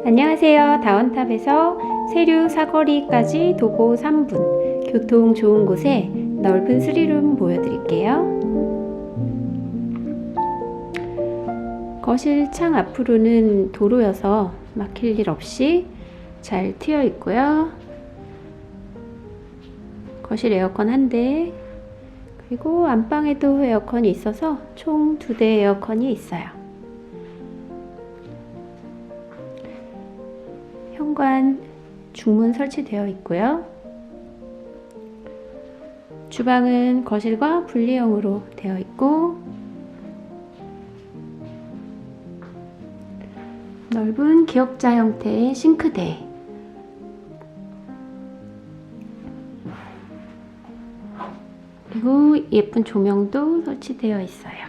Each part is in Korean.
안녕하세요. 다원탑에서 세류 사거리까지 도보 3분, 교통 좋은 곳에 넓은 스리룸 보여드릴게요. 거실 창 앞으로는 도로여서 막힐 일 없이 잘 트여 있고요. 거실 에어컨 한 대, 그리고 안방에도 에어컨이 있어서 총 두 대 에어컨이 있어요. 현관 중문 설치되어 있고요. 주방은 거실과 분리형으로 되어 있고 넓은 기역자 형태의 싱크대 그리고 예쁜 조명도 설치되어 있어요.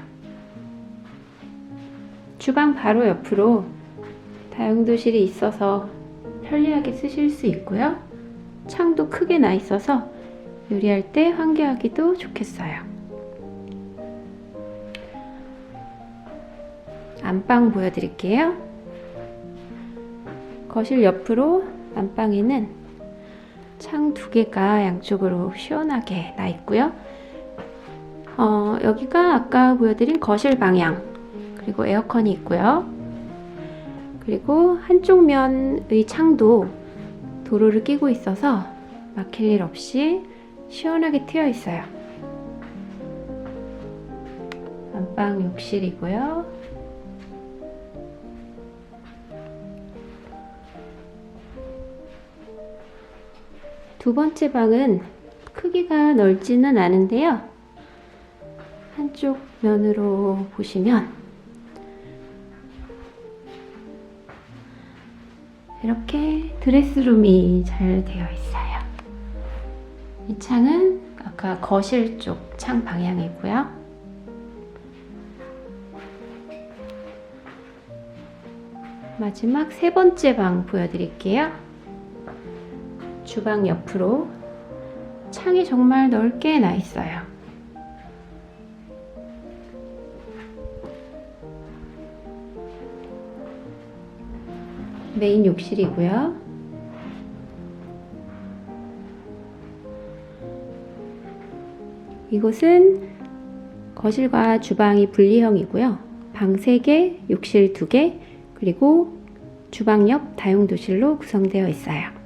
주방 바로 옆으로 다용도실이 있어서 편리하게 쓰실 수 있고요. 창도 크게 나 있어서 요리할 때 환기하기도 좋겠어요. 안방 보여드릴게요. 거실 옆으로 안방에는 창 두 개가 양쪽으로 시원하게 나 있고요. 어, 여기가 아까 보여드린 거실 방향 그리고 에어컨이 있고요. 그리고 한쪽 면의 창도 도로를 끼고 있어서 막힐 일 없이 시원하게 트여 있어요. 안방 욕실이고요. 두 번째 방은 크기가 넓지는 않은데요. 한쪽 면으로 보시면 이렇게 드레스룸이 잘 되어 있어요. 이 창은 아까 거실 쪽 창 방향이고요. 마지막 세 번째 방 보여드릴게요. 주방 옆으로 창이 정말 넓게 나 있어요. 메인 욕실이고요. 이곳은 거실과 주방이 분리형이고요. 방 3개, 욕실 2개, 그리고 주방 옆 다용도실로 구성되어 있어요.